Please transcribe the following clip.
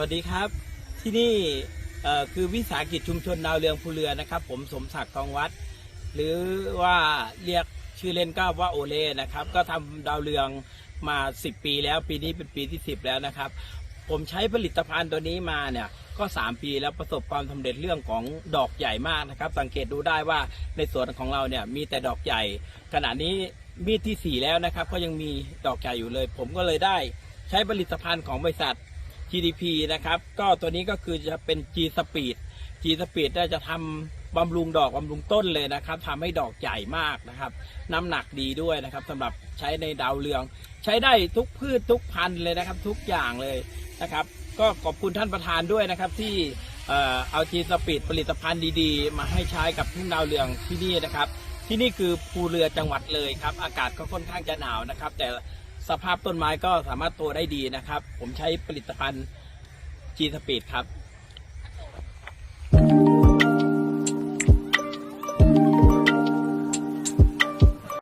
วัสดีครับ ที่นี่คือวิสาหกิจชุมชนดาวเรืองภูเรือนะครับ ผมสมศักดิ์ทองวัด หรือว่าเรียกชื่อเล่นก็ว่าโอเล่นะครับ ก็ทำดาวเรืองมา 10 ปีแล้วปีนี้เป็นปีที่ 10 แล้วนะครับ ผมใช้ผลิตภัณฑ์ตัวนี้มาเนี่ยก็ 3 ปีแล้วประสบความสำเร็จเรื่องของดอกใหญ่มากนะครับ สังเกตดูได้ว่าในสวนของเราเนี่ยมีแต่ดอกใหญ่ ขณะนี้มีดที่ 4 แล้วนะครับ ก็ยังมีดอกใหญ่อยู่เลย ผมก็เลยได้ใช้ผลิตภัณฑ์ของบริษัท GDP นะครับ ก็ตัวนี้ก็คือจะเป็น G Speed G Speed จะทำบำรุงดอกบำรุงต้นเลยนะครับทำให้ดอกใหญ่มากนะครับ น้ำหนักดีด้วยนะครับสำหรับใช้ในดาวเรือง ใช้ได้ทุกพืชทุกพันธุ์เลยนะครับ ทุกอย่างเลยนะครับ ก็ขอบคุณท่านประธานด้วยนะครับที่เอ่อเอาจีสปีดผลิตภัณฑ์ดีๆ มาให้ใช้กับทุ่งดาวเรืองที่นี่นะครับ ที่นี่คือภูเรือจังหวัดเลยครับ อากาศก็ค่อนข้างจะหนาวนะครับ แต่ สภาพต้นไม้ก็สามารถโตได้ดีนะครับ ผมใช้ผลิตภัณฑ์จีสปีดครับ